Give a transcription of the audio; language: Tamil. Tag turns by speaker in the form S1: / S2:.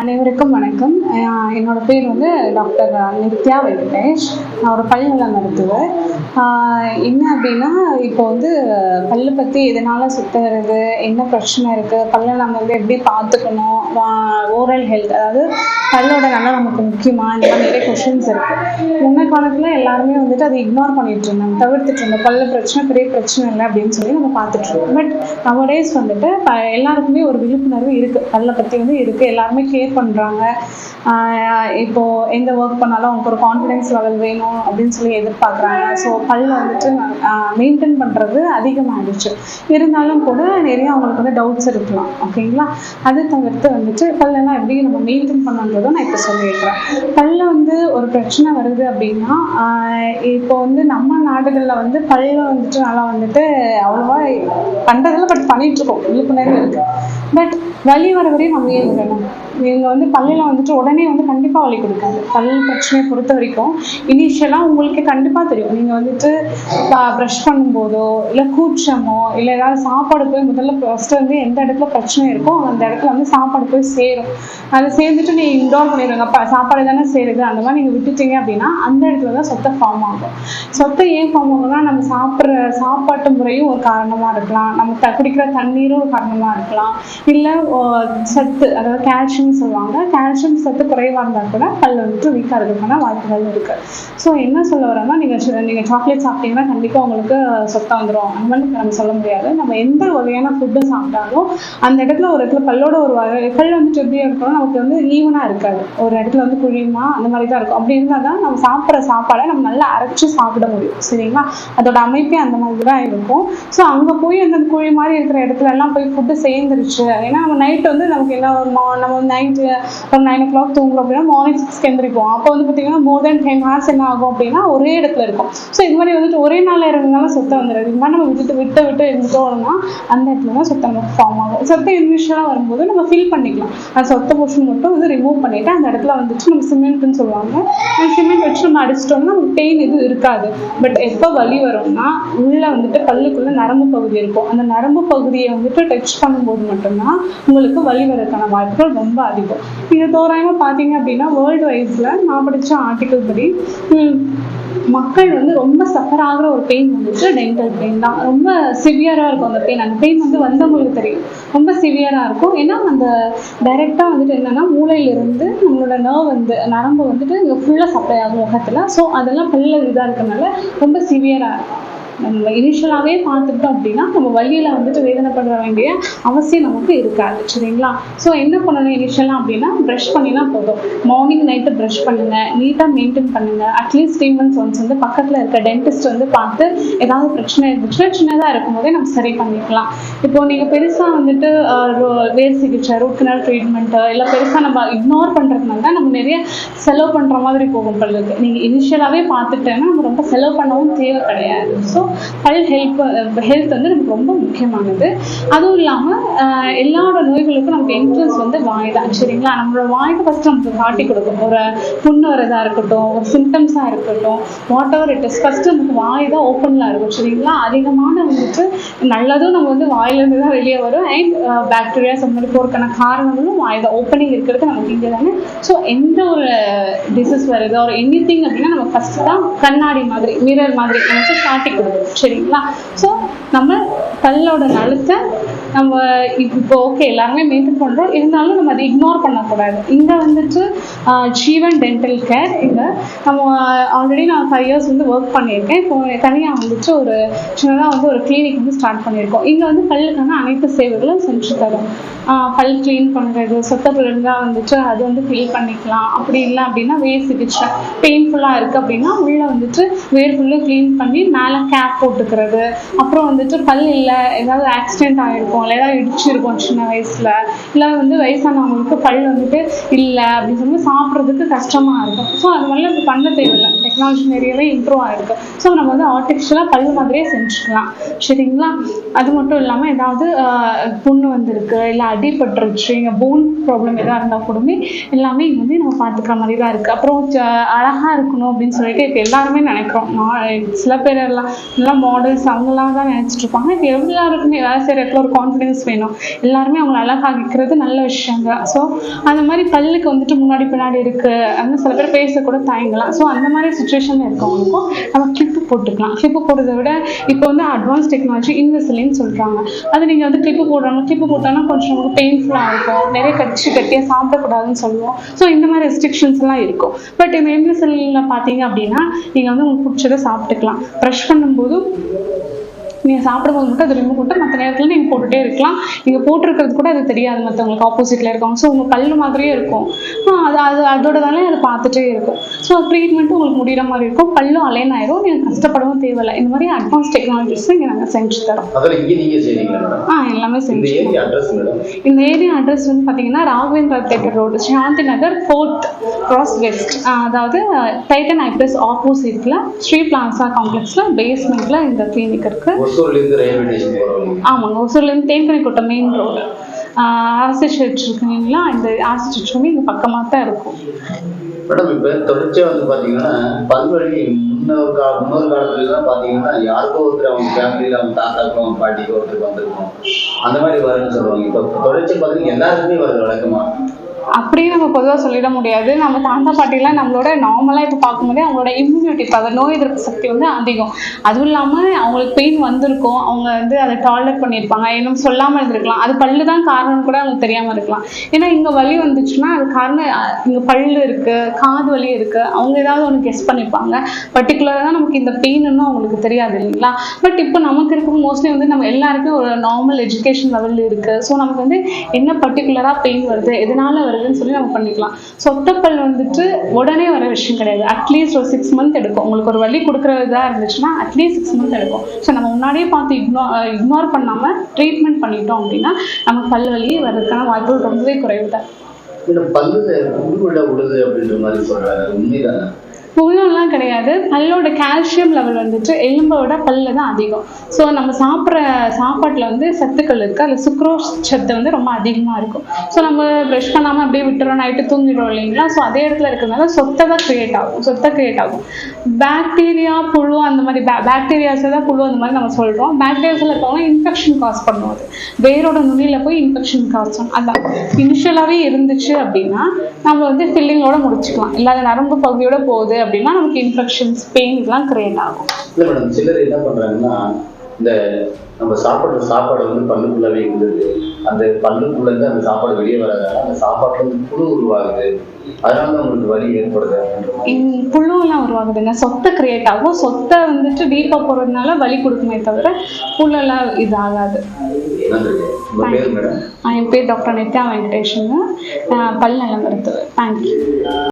S1: அனைவருக்கும் வணக்கம். என்னோட பேர் வந்து டாக்டர் நித்யா வெங்கடேஷ். நான் ஒரு பல்நல மருத்துவர் என்ன அப்படின்னா இப்போ வந்து பல்லு பற்றி எதனால சுத்துறது என்ன பிரச்சனை இருக்குது பல்லை நம்ம வந்து எப்படி பார்த்துக்கணும் ஓரல் ஹெல்த் அதாவது பல்லோட நல்லா நமக்கு முக்கியமா? இந்த மாதிரி நிறைய கொஷின்ஸ் இருக்குது முன்ன காலத்தில் எல்லாருமே வந்துட்டு அதை இக்னோர் பண்ணிட்டு இருந்தாங்க தவிர்த்துட்டு இருந்தோம் பல்லு பிரச்சனை பெரிய பிரச்சனை இல்லை அப்படின்னு சொல்லி நம்ம பார்த்துட்டு இருக்கோம் பட் நவடேஸ் வந்துட்டு ப எல்லாருக்குமே ஒரு விழிப்புணர்வு இருக்குது பல்லை பற்றி வந்து இருக்குது எல்லாருமே கேர் பண்ணுறாங்க இப்போ எந்த ஒர்க் பண்ணாலும் அவங்களுக்கு ஒரு கான்ஃபிடென்ஸ் லெவல் வேணும் அப்படின்னு சொல்லி எதிர்பார்க்குறாங்க. ஸோ பல்ல வந்துட்டு மெயின்டைன் பண்ணுறது அதிகமாகிடுச்சு இருந்தாலும் கூட நிறைய அவங்களுக்கு வந்து டவுட்ஸ் இருக்கலாம். ஓகேங்களா? அது தவிர்த்து வந்துட்டு பல்லெல்லாம் எப்படி நம்ம மெயின்டைன் பண்ணுன்றதும் நான் இப்போ சொல்லியிருக்கிறேன். பல்ல வந்து ஒரு பிரச்சனை வருது அப்படின்னா ஆஹ் இப்போ வந்து நம்ம நாடுகளில் வந்து பல்ல வந்துட்டு நல்லா வந்துட்டு அவ்வளோவா பண்ணுறதில்ல பட் பண்ணிட்டு இருக்கோம். விழிப்புணர்வு இருக்கு. பட் வழி வர வரையும் நம்ம ஏன் விடணும்? நீங்கள் வந்து பல்லில் வந்துட்டு உடனே வந்து கண்டிப்பாக வலி கொடுக்காது. பல் பிரச்சனையை பொறுத்த வரைக்கும் இனிஷியலாக உங்களுக்கு கண்டிப்பாக தெரியும். நீங்கள் வந்துட்டு ப்ரஷ் பண்ணும்போதோ இல்லை கூச்சமோ இல்லை ஏதாவது சாப்பாடு போய் முதல்ல ஃபஸ்ட்டு வந்து எந்த இடத்துல பிரச்சனை இருக்கோ அந்த இடத்துல வந்து சாப்பாடு போய் சேரும். அது சேர்ந்துட்டு நீ இன்டோர் பண்ணிடுங்க. சாப்பாடு தானே சேருது. அந்த மாதிரி நீங்கள் விட்டுட்டீங்க அப்படின்னா அந்த இடத்துல தான் சொத்தை ஃபார்ம் ஆகும். சொத்தை ஏன் ஃபார்ம் ஆகும்னா நம்ம சாப்பிட்ற சாப்பாட்டு முறையும் ஒரு காரணமாக இருக்கலாம். நம்ம குடிக்கிற தண்ணீரும் ஒரு காரணமாக இருக்கலாம். இல்லை சத்து அதாவது கால்சியம் சொல்லுவாங்க. கால்சியம் சத்து குறைவாக இருந்தால் கூட பல் வந்துட்டு வீக்காக இருக்கிறதுக்கான வாய்ப்புகள் இருக்குது ஸோ என்ன சொல்ல வரோன்னா நீங்கள் நீங்கள் சாக்லேட் சாப்பிட்டீங்கன்னா கண்டிப்பாக உங்களுக்கு சொத்தாக வந்துடும் அந்த மாதிரி நம்ம சொல்ல முடியாது. நம்ம எந்த வகையான ஃபுட்டு சாப்பிட்டாலும் அந்த இடத்துல ஒரு இடத்துல பல்லோட ஒரு வகை பல் வந்துட்டு எப்படி இருக்கணும் நமக்கு வந்து ஈவனாக இருக்காது. ஒரு இடத்துல வந்து குழியுமா அந்த மாதிரி தான் இருக்கும். அப்படி இருந்தால் தான் நம்ம சாப்பிட்ற சாப்பாடை நம்ம நல்லா அரைச்சி சாப்பிட முடியும். சரிங்களா? அதோட அமைப்பே அந்த மாதிரி தான் இருக்கும். ஸோ அங்கே போய் அந்த குழி மாதிரி இருக்கிற இடத்துல எல்லாம் போய் ஃபுட்டு சேர்ந்துருச்சு. ஏன்னா நம்ம நைட் வந்து நமக்கு என்ன ஒரு மா நம்ம நைட்டு ஒரு நைன் ஓ கிளாக் தூங்குறோம் அப்படின்னா மார்னிங் சிக்ஸ்க்கு எந்திரிப்போம். அப்போ வந்து பார்த்தீங்கன்னா மோர் தென் டென் ஹார்ஸ் என்ன ஆகும் அப்படின்னா ஒரே இடத்துல இருக்கும். ஸோ இது மாதிரி வந்துட்டு ஒரே நாளில் இருந்தாலும் சொத்தை வந்துடுது. இது மாதிரி நம்ம விட்டுட்டு விட்டு விட்டு இருந்துட்டோம்னா அந்த இடத்துல தான் சொத்தை நமக்கு ஃபார்ம் ஆகும். சொத்தை இனிஷியலாக வரும்போது நம்ம ஃபில் பண்ணிக்கலாம். அந்த சொத்தை போர்ஷன் மட்டும் வந்து ரிமூவ் பண்ணிவிட்டு அந்த இடத்துல வந்துட்டு நம்ம சிமெண்ட்னு சொல்லுவாங்க. அந்த சிமெண்ட் வச்சு நம்ம அடிச்சிட்டோம்னா நமக்கு பெயின் எதுவும் இருக்காது. பட் எப்போ வலி வரும்னா உள்ளே வந்துட்டு பல்லுக்குள்ளே நரம்பு பகுதி இருக்கும். அந்த நரம்பு பகுதியை வந்துட்டு டச் பண்ணும்போது மட்டும்தான் உங்களுக்கு வலி வரதுக்கான வாய்ப்புகள் ரொம்ப பாதிக்கும் இது தோராயமாக பார்த்தீங்க அப்படின்னா வேர்ல்டு வைஸில் நான் படித்த ஆர்டிக்கல் படி மக்கள் வந்து ரொம்ப சஃபர் ஆகிற ஒரு பெயின் வந்துட்டு டென்டல் பெயின் தான். ரொம்ப சிவியராக இருக்கும் அந்த பெயின் அந்த பெயின் வந்து வந்தவங்களுக்கு தெரியும். ரொம்ப சிவியராக இருக்கும். ஏன்னா அந்த டைரெக்டாக வந்துட்டு என்னன்னா மூளையிலிருந்து நம்மளோட நர்வ் வந்து நரம்பு வந்துட்டு இங்கே ஃபுல்லாக சப்ளை ஆகும் முகத்தில் ஸோ அதெல்லாம் ஃபுல்லாக இதாக இருக்கனால ரொம்ப சிவியராக இருக்கும். நம்ம இனிஷியலாகவே பார்த்துட்டோம் அப்படின்னா நம்ம வழியில் வந்துட்டு வேதனைப்பட வேண்டிய அவசியம் நமக்கு இருக்காது. சரிங்களா? ஸோ என்ன பண்ணணும் இனிஷியலாக அப்படின்னா ப்ரஷ் பண்ணினா போதும். மார்னிங் நைட்டு ப்ரஷ் பண்ணுங்கள் நீட்டாக மெயின்டைன் பண்ணுங்க. அட்லீஸ்ட் த்ரீ மந்த்ஸ் ஒன்ஸ் வந்து பக்கத்தில் இருக்க டென்டிஸ்ட் வந்து பார்த்து ஏதாவது பிரச்சனை இருந்துச்சுன்னா சின்னதாக இருக்கும்போதே நம்ம சரி பண்ணிக்கலாம். இப்போ நீங்கள் பெருசாக வந்துட்டு வேர் சிகிச்சை ரூட் கனல் ட்ரீட்மெண்ட்டு இல்லை பெருசாக நம்ம இக்னோர் பண்ணுறதுனால தான் நம்ம நிறைய செலவு பண்ணுற மாதிரி போகும் பல்லுக்கு நீங்கள் இனிஷியலாகவே பார்த்துட்டேன்னா நம்ம ரொம்ப செலவு பண்ணவும் தேவை கிடையாது. ஸோ பல் ஹெல்ப் ஹெல்த் வந்து நமக்கு ரொம்ப முக்கியமானது. அதுவும் இல்லாமல் எல்லாரோட நோய்களுக்கும் நமக்கு என்ட்ரன்ஸ் வந்து வாய் தான் சரிங்களா? நம்மளோட வாய்க்கு ஃபஸ்ட்டு நமக்கு காட்டி கொடுக்கும். ஒரு புண்ணு வரதாக இருக்கட்டும் ஒரு சிம்டம்ஸாக இருக்கட்டும் whatever it is first நமக்கு வாய் தான் ஓப்பனில் இருக்கும் சரிங்களா? அதிகமான வந்துட்டு நல்லதும் நம்ம வந்து வாயிலேருந்து தான் வெளியே வரும். அண்ட் பாக்டீரியாஸ் அந்த மாதிரி போகிறதுக்கான காரணங்களும் வாய் தான் ஓப்பனிங் இருக்கிறது நமக்கு இங்கே தானே? ஸோ எந்த ஒரு டிசீஸ் வருது? ஒரு எனி திங் அப்படின்னா நம்ம ஃபஸ்ட்டு தான் கண்ணாடி மாதிரி மிரர் மாதிரி நமக்கு காட்டி கொடுக்கும். சரிங்களா? ஸோ நம்ம பல்லோட நலத்தை நம்ம இப்போ ஓகே எல்லாருமே மெயின்டைன் பண்ணுறோம் இருந்தாலும் நம்ம அதை இக்னோர் பண்ணக்கூடாது. இங்கே வந்துட்டு ஜீவன் டென்டல் கேர் இங்கே நம்ம ஆல்ரெடி நான் ஃபைவ் இயர்ஸ் வந்து ஒர்க் பண்ணியிருக்கேன். இப்போ தனியாக வந்துட்டு ஒரு சின்னதாக வந்து ஒரு கிளினிக் வந்து ஸ்டார்ட் பண்ணியிருக்கோம். இங்கே வந்து பல்லுக்கான அனைத்து சேவைகளும் செஞ்சு தரும். பல் க்ளீன் பண்ணுறது சொத்தப்பல் இருந்தால் வந்துட்டு அது வந்து ஃபில் பண்ணிக்கலாம். அப்படி இல்லை அப்படின்னா வேர் சிகிச்சை. பெயின்ஃபுல்லாக இருக்குது அப்படின்னா உள்ளே வந்துட்டு வேர் ஃபுல்லாக க்ளீன் பண்ணி மேலே கேப் போட்டுக்கிறது. அப்புறம் வந்துட்டு பல் இல்லை ஏதாவது ஆக்சிடென்ட் ஆகிருக்கும் இல்லை ஏதாவது இடிச்சிருக்கும் சின்ன வயசில் இல்லை வந்து வயசானவங்களுக்கு பல் வந்துட்டு இல்லை அப்படின்னு சொல்லி சாப்பிட்றதுக்கு கஷ்டமாக இருக்கும். ஸோ அது மாதிரிலாம் பண்ண தேவையில்லை. டெக்னாலஜி நிறையவே இம்ப்ரூவ் ஆகிருக்கு ஸோ நம்ம வந்து ஆர்டிஃபிஷியலாக பல் மாதிரியே செஞ்சுக்கலாம். சரிங்களா? அது மட்டும் இல்லாமல் ஏதாவது புண்ணு வந்திருக்கு இல்லை அடிபட்டுருச்சு இங்கே போன் ப்ராப்ளம் எதாக இருந்தால் கூடமே எல்லாமே இங்கே வந்து நம்ம பார்த்துக்கிற மாதிரி தான் இருக்குது அப்புறம் அழகாக அழகா இருக்கணும் அப்படின்னு சொல்லிட்டு இப்போ எல்லாருமே நினைக்கிறோம். சில பேர் எல்லாம் நல்லா மாடல்ஸ் அவங்களாம் தான் நினச்சிட்டு இருப்பாங்க. இப்போ எல்லாருக்குமே வேலை செய்கிற இடத்துல ஒரு கான்ஃபிடென்ஸ் வேணும். எல்லாருமே அவங்கள அழகாகிக்கிறது நல்ல விஷயங்க ஸோ அந்த மாதிரி பல்லுக்கு வந்துட்டு முன்னாடி பின்னாடி இருக்குது அந்த சில பேர் பேசக்கூட தயங்கலாம். ஸோ அந்த மாதிரி சுச்சுவேஷனில் இருக்கவங்களுக்கும் நம்ம கிளிப்பு போட்டுக்கலாம். கிளிப்பு போடுறதை விட இப்போ வந்து அட்வான்ஸ் டெக்னாலஜி இன்வெஸ்ட்லின்னு சொல்கிறாங்க அது நீங்கள் வந்து கிளிப்பு போடுறாங்க கிளிப்பு போட்டோன்னா கொஞ்சம் நமக்கு பெயின்ஃபுல்லாக இருக்கும். நிறைய கடிச்சு கட்டியாக சாப்பிடக்கூடாதுன்னு சொல்லுவோம். ஸோ இந்த மாதிரி ரெஸ்ட்ரிக்ஷன்ஸ்லாம் இருக்கும். பட் இந்த இன்வெஸ்ட்லியில் பார்த்தீங்க அப்படின்னா நீங்கள் வந்து உங்களுக்கு பிடிச்சதை சாப்பிட்டுக்கலாம். ப்ரஷ் பண்ணும்போது நீங்கள் சாப்பிடும்போது மட்டும் அது ரிமூவ் பண்ணிட்டு மற்ற நேரத்தில் நீங்கள் போட்டுகிட்டே இருக்கலாம். நீங்கள் போட்டிருக்கிறது கூட அது தெரியாது. மற்றவங்களுக்கு ஆப்போசிட்டில் இருக்கவங்க. ஸோ உங்கள் பல்லு மாதிரியே இருக்கும். அது அது அதோட வேலையை அது பார்த்துட்டே இருக்கும். ஸோ ட்ரீட்மெண்ட்டும் உங்களுக்கு முடிகிற மாதிரி இருக்கும். பல்லும் அலைன் ஆயிரும். நீங்கள் கஷ்டப்படவும் தேவையில்லை. இந்த மாதிரி அட்வான்ஸ் டெக்னாலஜிஸ் இங்கே நாங்கள் செஞ்சு தரோம். ஆ எல்லாமே செஞ்சு இந்த ஏரியா அட்ரஸ் வந்து பார்த்தீங்கன்னா Raghavendra theatre road Shanti Nagar fourth cross west அதாவது டைட்டன் ஐப்ரஸ் ஆப்போசிட்டில் ஸ்ரீ பிளாசா காம்ப்ளெக்ஸில் பேஸ்மெண்ட்டில் இந்த கிளினிக் இருக்குது
S2: ஒசூர்லேருந்து ரயில்வே ஸ்டேஷன் போகிறவங்க
S1: ஆமாங்க ஒசூர்லேருந்து தேன்கனிக்கோட்டை மெயின் ரோடு அரசு சர்ச் இருக்குங்களா இந்த அரசு சர்ச் வந்து இங்கே பக்கமாக தான் இருக்கும்.
S2: மேடம் இப்போ தொடர்ச்சியாக வந்து பார்த்தீங்கன்னா பல்வழி முன்னொரு கா முன்னொரு காலத்துலலாம் பார்த்தீங்கன்னா யாருக்கோ ஒருத்தர் அவங்க ஃபேமிலியில் அவங்க தாத்தாக்கோ அவங்க பாட்டிக்கோ ஒருத்தருக்கு வந்திருக்கும். அந்த மாதிரி வரும்னு சொல்லுவாங்க. இப்போ தொடர்ச்சி பார்த்தீங்கன்னா எல்லாருக்குமே வருது வழக்கமா.
S1: அப்படியே நம்ம பொதுவாக சொல்லிட முடியாது. நம்ம தாத்தா பாட்டிலாம் நம்மளோட நார்மலாக இப்போ பார்க்கும்போதே அவங்களோட இம்யூனிட்டி பவர் நோய் எதிர்ப்பு சக்தி வந்து அதிகம். அதுவும் இல்லாமல் அவங்களுக்கு பெயின் வந்திருக்கும். அவங்க வந்து அதை டாலரேட் பண்ணியிருப்பாங்க. இன்னும் சொல்லாமல் இருந்திருக்கலாம். அது பல்லு தான் காரணம் கூட அவங்களுக்கு தெரியாமல் இருக்கலாம். ஏன்னா இங்கே வலி வந்துச்சுன்னா அது காரணம் இங்கே பல்லு இருக்குது காது வலி இருக்குது அவங்க ஏதாவது ஒன்று கெஸ் பண்ணியிருப்பாங்க பர்டிகுலராக தான் நமக்கு இந்த பெயின்னு அவங்களுக்கு தெரியாது இல்லைங்களா? பட் இப்போ நமக்கு இருக்கும் மோஸ்ட்லி வந்து நம்ம எல்லாருக்கும் ஒரு நார்மல் எஜுகேஷன் லெவலில் இருக்குது ஸோ நமக்கு வந்து என்ன பர்டிகுலராக பெயின் வருது எதனால வருதுன்னு சொல்லி நம்ம பண்ணிக்கலாம். சொத்தப்பல் வந்துட்டு உடனே வர விஷயம் கிடையாது. அட்லீஸ்ட் ஒரு சிக்ஸ் மந்த் எடுக்கும். உங்களுக்கு ஒரு வழி கொடுக்குற இதாக இருந்துச்சுன்னா அட்லீஸ்ட் சிக்ஸ் மந்த் எடுக்கும். ஸோ நம்ம முன்னாடியே பார்த்து இக்னோ இக்னோர் பண்ணாமல் ட்ரீட்மெண்ட் பண்ணிட்டோம் அப்படின்னா நமக்கு பல் வலி வர்றதுக்கான வாய்ப்புகள் ரொம்பவே குறைவு தான்.
S2: பல்லு உள்ளது அப்படின்ற மாதிரி உண்மைதானே?
S1: புழுலாம் கிடையாது. பல்லோட கால்சியம் லெவல் வந்துட்டு எலும்போட பல்ல தான் அதிகம். ஸோ நம்ம சாப்பிட்ற சாப்பாட்டில் வந்து சத்துக்கள் இருக்குது அதில் சுக்ரோஸ் சத்து வந்து ரொம்ப அதிகமாக இருக்கும். ஸோ நம்ம ப்ரஷ் பண்ணாமல் அப்படியே விட்டுறோம். நைட்டு தூங்கிடுறோம் இல்லைங்களா? ஸோ அதே இடத்துல இருக்கிறதுனால சொத்தை தான் க்ரியேட் ஆகும். சொத்தை க்ரியேட் ஆகும். பாக்டீரியா புழு அந்த மாதிரி பே பாக்டீரியாஸை தான் புழு அந்த மாதிரி நம்ம சொல்கிறோம் பாக்டீரியாஸில் இருக்கவங்க இன்ஃபெக்ஷன் காஸ் பண்ணும் அது வேரோட நுனியில் போய் இன்ஃபெக்ஷன் காஸ் பண்ணும் அதான். இனிஷியலாகவே இருந்துச்சு அப்படின்னா நம்ம வந்து ஃபில்லிங்கோட முடிச்சுக்கலாம். இல்லாத நரம்பு பகுதியோட போகுது அப்படின்னா நமக்கு இன்ஃபெக்ஷன்ஸ் பெயின் இதெல்லாம் கிரியேட் ஆகும்.
S2: இல்லை மேடம் சிலர் என்ன பண்றாங்கன்னா இந்த நம்ம சாப்பிட்ற சாப்பாடு வந்து பல்லுக்குள்ளவே இருந்தது. அந்த பல்லுக்குள்ள இருந்து அந்த சாப்பாடு வெளியே வராதனால அந்த சாப்பாட்டுல இருந்து புழு உருவாகுது. அதனால உங்களுக்கு வலி ஏற்படுது
S1: புழுவெல்லாம் உருவாகுதுங்க சொத்தை கிரியேட் ஆகும். சொத்தை வந்துட்டு டீப்பாக போகிறதுனால வலி கொடுக்குமே தவிர புல்லெல்லாம் இது ஆகாது என் பேர் டாக்டர் நித்யா வெங்கடேஷன் பல் நல மருத்துவர் தேங்க்யூ